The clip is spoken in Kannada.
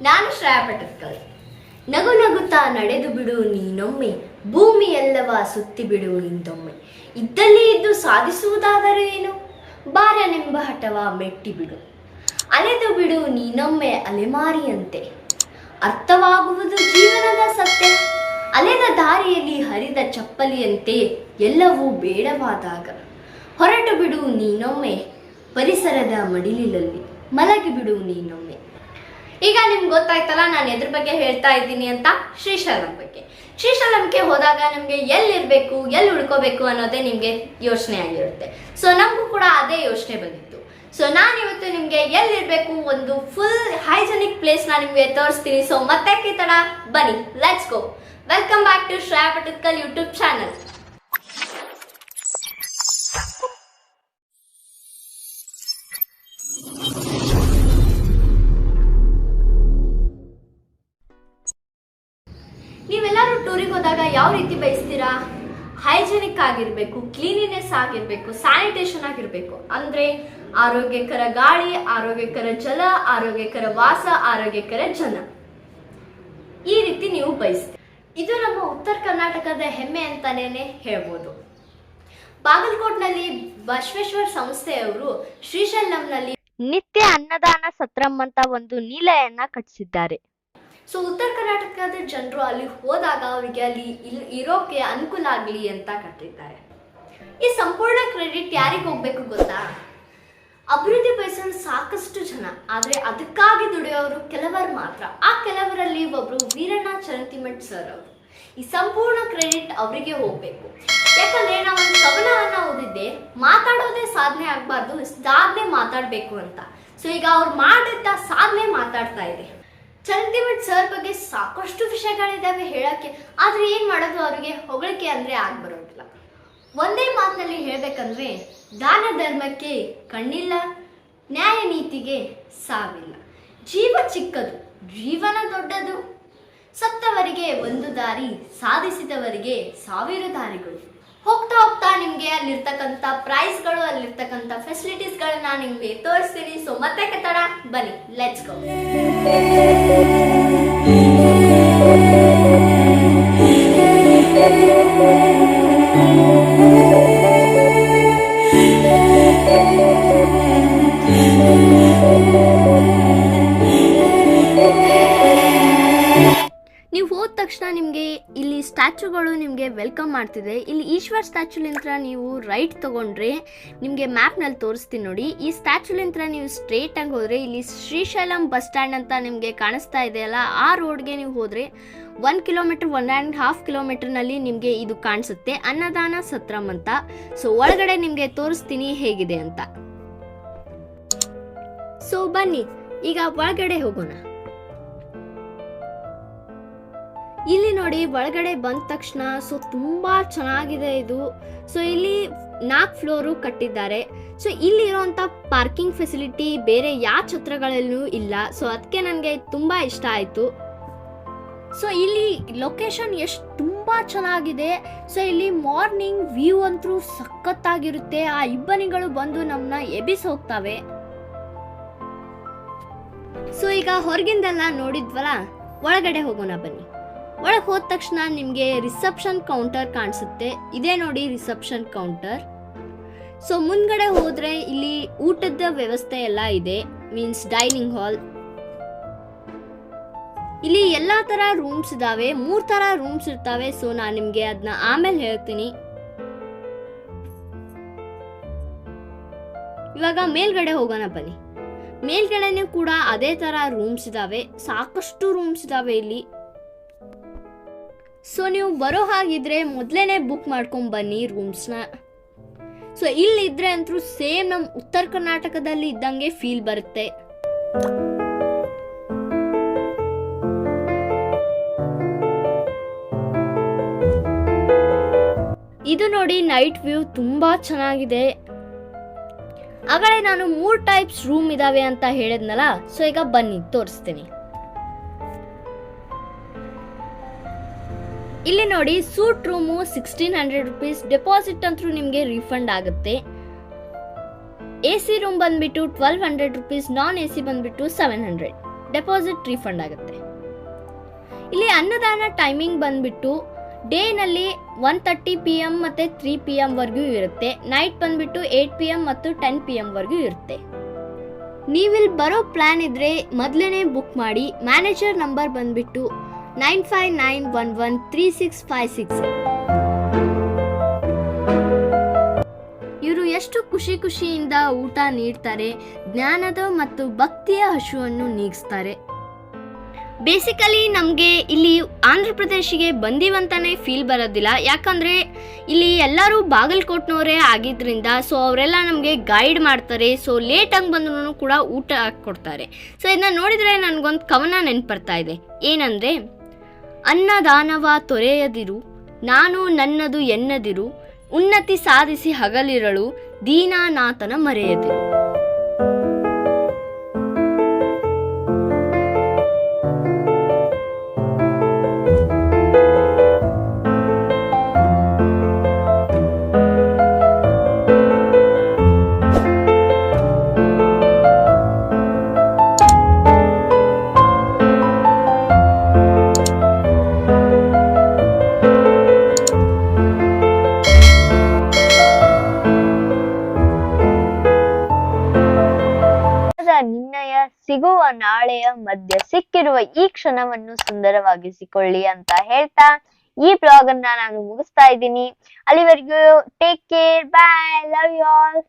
ನಾನು ಶ್ರೇಯಾ ನಗು ನಗುತ್ತಾ ನಡೆದು ಬಿಡು ನೀನೊಮ್ಮೆ, ಭೂಮಿ ಎಲ್ಲವ ಸುತ್ತಿ ಬಿಡು ನಿಂದೊಮ್ಮೆ ಇದ್ದಲ್ಲಿ ಇದ್ದು ಸಾಧಿಸುವುದಾದರೂ ಏನು? ಬಾರನೆಂಬ ಹಠವ ಮೆಟ್ಟಿ ಬಿಡು. ಅಲೆದು ಬಿಡು ನೀನೊಮ್ಮೆ ಅಲೆಮಾರಿಯಂತೆ. ಅರ್ಥವಾಗುವುದು ಜೀವನದ ಸತ್ಯ. ಅಲೆದ ದಾರಿಯಲ್ಲಿ ಹರಿದ ಚಪ್ಪಲಿಯಂತೆ ಎಲ್ಲವೂ ಬೇಡವಾದಾಗ. ಹೊರಟು ಬಿಡು ನೀನೊಮ್ಮೆ, ಪರಿಸರದ ಮಡಿಲಿನಲ್ಲಿ ಮಲಗಿ ಬಿಡು ನೀನೊಮ್ಮೆ. ಈಗ ನಿಮ್ಗೆ ಗೊತ್ತಾಯ್ತಲ್ಲ, ನಾನು ಎದ್ರ ಬಗ್ಗೆ ಹೇಳ್ತಾ ಇದ್ದೀನಿ ಅಂತ ಶ್ರೀಶೈಲಂ ಬಗ್ಗೆ. ಶ್ರೀಶೈಲಂಗೆ ಹೋದಾಗ ನಿಮಗೆ ಎಲ್ಲಿರಬೇಕು, ಎಲ್ಲಿ ಉಳ್ಕೋಬೇಕು ಅನ್ನೋದೇ ನಿಮಗೆ ಯೋಚನೆ ಆಗಿರುತ್ತೆ. ಸೊ ನಮಗೂ ಕೂಡ ಅದೇ ಯೋಚನೆ ಬಂದಿತ್ತು. ಸೊ ನಾನು ಇವತ್ತು ನಿಮಗೆ ಎಲ್ಲಿರಬೇಕು ಒಂದು ಫುಲ್ ಹೈಜೆನಿಕ್ ಪ್ಲೇಸ್ ನಾನು ನಿಮಗೆ ತೋರಿಸ್ತೀನಿ. ಸೊ ಮತ್ತೆ ತಡ ಬನ್ನಿ let's go welcome back to Shreya Patatkal YouTube channel ನೀವೆಲ್ಲರೂ ಟೂರಿಗೆ ಹೋದಾಗ ಯಾವ ರೀತಿ ಬಯಸ್ತೀರಾ? ಹೈಜೆನಿಕ್ ಆಗಿರಬೇಕು, ಕ್ಲೀನಿನೆಸ್ ಆಗಿರಬೇಕು, ಸ್ಯಾನಿಟೇಷನ್ ಆಗಿರಬೇಕು. ಅಂದ್ರೆ ಆರೋಗ್ಯಕರ ಗಾಳಿ, ಆರೋಗ್ಯಕರ ಜಲ, ಆರೋಗ್ಯಕರ ವಾಸ, ಆರೋಗ್ಯಕರ ಜನ. ಈ ರೀತಿ ನೀವು ಬಯಸ್ತೀರಿ. ಇದು ನಮ್ಮ ಉತ್ತರ ಕರ್ನಾಟಕದ ಹೆಮ್ಮೆ ಅಂತಾನೇನೆ ಹೇಳ್ಬೋದು. ಬಾಗಲಕೋಟ್ನಲ್ಲಿ ಬಸವೇಶ್ವರ ಸಂಸ್ಥೆಯವರು ಶ್ರೀಶೈಲಂನಲ್ಲಿ ನಿತ್ಯ ಅನ್ನದಾನ ಸತ್ರಂ ಅಂತ ಒಂದು ನೀಲೆಯನ್ನ ಕಟ್ಟಿಸಿದ್ದಾರೆ. ಸೊ ಉತ್ತರ ಕರ್ನಾಟಕದ ಜನರು ಅಲ್ಲಿ ಹೋದಾಗ ಅವರಿಗೆ ಅಲ್ಲಿ ಇಲ್ಲಿ ಇರೋಕೆ ಅನುಕೂಲ ಆಗಲಿ ಅಂತ ಕಟ್ಟಿದ್ದಾರೆ. ಈ ಸಂಪೂರ್ಣ ಕ್ರೆಡಿಟ್ ಯಾರಿಗೆ ಹೋಗ್ಬೇಕು ಗೊತ್ತಾ? ಅಭಿವೃದ್ಧಿ ಬಯಸಲು ಸಾಕಷ್ಟು ಜನ. ಆದರೆ ಅದಕ್ಕಾಗಿ ದುಡಿಯೋರು ಕೆಲವರು ಮಾತ್ರ. ಆ ಕೆಲವರಲ್ಲಿ ಒಬ್ರು ವೀರಣ್ಣ ಚರಂತಿಮಠ್ ಸರ್ ಅವರು. ಈ ಸಂಪೂರ್ಣ ಕ್ರೆಡಿಟ್ ಅವರಿಗೆ ಹೋಗ್ಬೇಕು. ಯಾಕಂದ್ರೆ ನಾವು ಕವನವನ್ನ ಓದಿದ್ದೆ, ಮಾತಾಡೋದೇ ಸಾಧನೆ ಆಗಬಾರ್ದು ಸಾಧನೆ ಮಾತಾಡಬೇಕು ಅಂತ. ಸೊ ಈಗ ಅವ್ರು ಮಾಡಿದ್ದ ಸಾಧನೆ ಮಾತಾಡ್ತಾ ಇದೆ ಚರಂತಿಮಠ್ ಸರ್ ಬಗ್ಗೆ ಸಾಕಷ್ಟು ವಿಷಯಗಳಿದ್ದಾವೆ ಹೇಳಕ್ಕೆ, ಆದ್ರೆ ಏನ್ ಮಾಡೋದು ಅವರಿಗೆ? ಹೊಗಳಿಕೆ ಅಂದ್ರೆ ಆಗ್ ಬರೋದಿಲ್ಲ ಒಂದೇ ಮಾತಿನಲ್ಲಿ ಹೇಳ್ಬೇಕಂದ್ರೆ, ದಾನ ಧರ್ಮಕ್ಕೆ ಕಣ್ಣಿಲ್ಲ, ನ್ಯಾಯ ನೀತಿಗೆ ಸಾವಿಲ್ಲ. ಜೀವ ಚಿಕ್ಕದು, ಜೀವನ ದೊಡ್ಡದು. ಸತ್ತವರಿಗೆ ಒಂದು ದಾರಿ, ಸಾಧಿಸಿದವರಿಗೆ ಸಾವಿರ ದಾರಿಗಳು. ಹೋಗ್ತಾ ಹೋಗ್ತಾ ನಿಮ್ಗೆ ಅಲ್ಲಿರ್ತಕ್ಕಂಥ ಪ್ರೈಸ್ಗಳು ಅಲ್ಲಿರ್ತಕ್ಕಂಥ ಫೆಸಿಲಿಟೀಸ್ಗಳನ್ನ ನಿಮಗೆ ತೋರಿಸ್ತೀನಿ. ಸೊ ಮತ್ತೆ ಕತ್ತಡ ಬನ್ನಿ. ಲೆಟ್ಸ್ ಗೋ ಹೋದ ತಕ್ಷಣ ನಿಮಗೆ ಇಲ್ಲಿ ಸ್ಟ್ಯಾಚುಗಳು ನಿಮಗೆ ವೆಲ್ಕಮ್ ಮಾಡ್ತಿದೆ. ಇಲ್ಲಿ ಈಶ್ವರ್ ಸ್ಟ್ಯಾಚುಲಿಂತ್ರ ನೀವು ರೈಟ್ ತಗೊಂಡ್ರೆ ನಿಮಗೆ ಮ್ಯಾಪ್ನಲ್ಲಿ ತೋರಿಸ್ತೀನಿ ನೋಡಿ. ಈ ಸ್ಟ್ಯಾಚುಲಿಂತ್ರ ನೀವು ಸ್ಟ್ರೇಟಾಗಿ ಹೋದರೆ ಇಲ್ಲಿ ಶ್ರೀಶೈಲಂ ಬಸ್ ಸ್ಟ್ಯಾಂಡ್ ಅಂತ ನಿಮಗೆ ಕಾಣಿಸ್ತಾ ಇದೆಯಲ್ಲ ಆ ರೋಡ್ಗೆ ನೀವು ಹೋದರೆ one kilometre one and half ಕಿಲೋಮೀಟರ್ನಲ್ಲಿ ನಿಮಗೆ ಇದು ಕಾಣಿಸುತ್ತೆ. ಅನ್ನದಾನ ಸತ್ರಂ ಅಂತ. ಸೊ ಒಳಗಡೆ ನಿಮಗೆ ತೋರಿಸ್ತೀನಿ ಹೇಗಿದೆ ಅಂತ. ಸೊ ಬನ್ನಿ, ಈಗ ಒಳಗಡೆ ಹೋಗೋಣ. ಇಲ್ಲಿ ನೋಡಿ ಒಳಗಡೆ ಬಂದ ತಕ್ಷಣ ಸೊ ತುಂಬಾ ಚೆನ್ನಾಗಿದೆ ಇದು. ಸೊ ಇಲ್ಲಿ ನಾಲ್ಕು ಫ್ಲೋರು ಕಟ್ಟಿದ್ದಾರೆ. ಸೊ ಇಲ್ಲಿರುವಂಥ ಪಾರ್ಕಿಂಗ್ ಫೆಸಿಲಿಟಿ ಬೇರೆ ಯಾವ ಛತ್ರಗಳಲ್ಲೂ ಇಲ್ಲ. ಸೊ ಅದಕ್ಕೆ ನನಗೆ ತುಂಬ ಇಷ್ಟ ಆಯಿತು. ಸೊ ಇಲ್ಲಿ ಲೊಕೇಶನ್ ಎಷ್ಟು ತುಂಬ ಚೆನ್ನಾಗಿದೆ. ಸೊ ಇಲ್ಲಿ ಮಾರ್ನಿಂಗ್ ವ್ಯೂ ಅಂತೂ ಸಖತ್ತಾಗಿರುತ್ತೆ. ಆ ಇಬ್ಬನಿಗಳು ಬಂದು ನಮ್ಮನ್ನ ಎಬಿಸ್ ಹೋಗ್ತವೆ. ಸೊ ಈಗ ಹೊರಗಿಂದೆಲ್ಲ ನೋಡಿದ್ವಲ್ಲ, ಒಳಗಡೆ ಹೋಗೋಣ ಬನ್ನಿ. ಒಳಗೆ ಹೋದ ತಕ್ಷಣ ನಿಮಗೆ ರಿಸೆಪ್ಷನ್ ಕೌಂಟರ್ ಕಾಣಿಸುತ್ತೆ. ಇದೇ ನೋಡಿ ರಿಸೆಪ್ಷನ್ ಕೌಂಟರ್. ಸೊ, ಮುಂದ್ಗಡೆ ಹೋದ್ರೆ ಇಲ್ಲಿ ಊಟದ ವ್ಯವಸ್ಥೆ ಎಲ್ಲ ಇದೆ. Means dining hall. ಇಲ್ಲಿ ಎಲ್ಲಾ ತರ ರೂಮ್ಸ್ ಇದಾವೆ. ಮೂರು ತರ ರೂಮ್ಸ್ ಇರ್ತಾವೆ. ಸೊ, ನಾನು ನಿಮಗೆ ಅದನ್ನ ಆಮೇಲೆ ಹೇಳ್ತೀನಿ. ಇವಾಗ ಮೇಲ್ಗಡೆ ಹೋಗೋಣ ಬನ್ನಿ. ಮೇಲ್ಗಡೆನೂ ಕೂಡ ಅದೇ ತರ ರೂಮ್ಸ್ ಇದಾವೆ. ಸಾಕಷ್ಟು ರೂಮ್ಸ್ ಇದಾವೆ ಇಲ್ಲಿ. ಸೊ ನೀವು ಬರೋ ಹಾಗಿದ್ರೆ ಮೊದಲೇನೆ ಬುಕ್ ಮಾಡ್ಕೊಂಡು ಬನ್ನಿ ರೂಮ್ಸ್ನ ಸೊ ಇಲ್ಲಿದ್ರೆ ಅಂತೂ ಸೇಮ್ ನಮ್ಮ ಉತ್ತರ ಕರ್ನಾಟಕದಲ್ಲಿ ಇದ್ದಂಗೆ ಫೀಲ್ ಬರುತ್ತೆ. ಇದು ನೋಡಿ ನೈಟ್ ವ್ಯೂ ತುಂಬಾ ಚೆನ್ನಾಗಿದೆ. ಆಗಲೇ ನಾನು ಮೂರು ಟೈಪ್ಸ್ ರೂಮ್ ಇದಾವೆ ಅಂತ ಹೇಳಿದ್ನಲ್ಲ ಸೊ ಈಗ ಬನ್ನಿ, ತೋರಿಸ್ತೀನಿ. ಇಲ್ಲಿ ನೋಡಿ, suite room sixteen hundred rupees deposit ಅಂತೂ ನಿಮಗೆ ರೀಫಂಡ್ ಆಗುತ್ತೆ. ಎ ಸಿ ರೂಮ್ ಬಂದ್ಬಿಟ್ಟು twelve hundred rupees non A C ಬಂದ್ಬಿಟ್ಟು ಸೆವೆನ್ ಹಂಡ್ರೆಡ್ ಡೆಪಾಸಿಟ್ ರೀಫಂಡ್ ಆಗುತ್ತೆ. ಇಲ್ಲಿ ಅನ್ನದಾನ ಟೈಮಿಂಗ್ ಬಂದ್ಬಿಟ್ಟು ಡೇನಲ್ಲಿ ಒನ್ ತರ್ಟಿ ಪಿ ಎಂ ಮತ್ತು ತ್ರೀ ಪಿ ಎಮ್ವರೆಗೂ ಇರುತ್ತೆ. ನೈಟ್ ಬಂದ್ಬಿಟ್ಟು ಏಯ್ಟ್ ಪಿ ಎಂ ಮತ್ತು ಟೆನ್ ಪಿ ಎಮ್ವರೆಗೂ ಇರುತ್ತೆ. ನೀವಿಲ್ಲಿ ಬರೋ ಪ್ಲ್ಯಾನ್ ಇದ್ದರೆ ಮೊದಲೇ ಬುಕ್ ಮಾಡಿ. ಮ್ಯಾನೇಜರ್ ನಂಬರ್ ಬಂದ್ಬಿಟ್ಟು nine five nine one one three six five six. ಇವರು ಎಷ್ಟು ಖುಷಿ ಖುಷಿಯಿಂದ ಊಟ ನೀಡ್ತಾರೆ, ಜ್ಞಾನದ ಮತ್ತು ಭಕ್ತಿಯ ಹಸುವನ್ನು ನೀಗಿಸ್ತಾರೆ. ಬೇಸಿಕಲಿ ನಮಗೆ ಇಲ್ಲಿ ಆಂಧ್ರ ಪ್ರದೇಶಿಗೆ ಬಂದಿವಂತಾನೆ ಫೀಲ್ ಬರೋದಿಲ್ಲ. ಯಾಕಂದರೆ ಇಲ್ಲಿ ಎಲ್ಲರೂ ಬಾಗಲಕೋಟ್ನವರೇ ಆಗಿದ್ದರಿಂದ ಸೊ ಅವರೆಲ್ಲ ನಮಗೆ ಗೈಡ್ ಮಾಡ್ತಾರೆ ಸೊ ಲೇಟಾಗಿ ಬಂದ್ರೂ ಕೂಡ ಊಟ ಕೊಡ್ತಾರೆ. ಸೊ ಇದನ್ನ ನೋಡಿದರೆ ನನಗೊಂದು ಕವನ ನೆನ್ಪರ್ತಾ ಇದೆ. ಏನಂದರೆ ಅನ್ನದಾನವ ತೊರೆಯದಿರು ನಾನು ನನ್ನದು ಎನ್ನದಿರು ಉನ್ನತಿ ಸಾಧಿಸಿ ಹಗಲಿರಳು ದೀನಾನಾಥನ ಮರೆಯದಿರು. ನಿರ್ಣಯ ಸಿಗುವ ನಾಳೆಯ ಮಧ್ಯ ಸಿಕ್ಕಿರುವ ಈ ಕ್ಷಣವನ್ನು ಸುಂದರವಾಗಿಸಿಕೊಳ್ಳಿ ಅಂತ ಹೇಳ್ತಾ ಈ ಬ್ಲಾಗ್ ಅನ್ನ ನಾನು ಮುಗಿಸ್ತಾ ಇದ್ದೀನಿ ಅಲ್ಲಿವರೆಗೂ take care bye love you all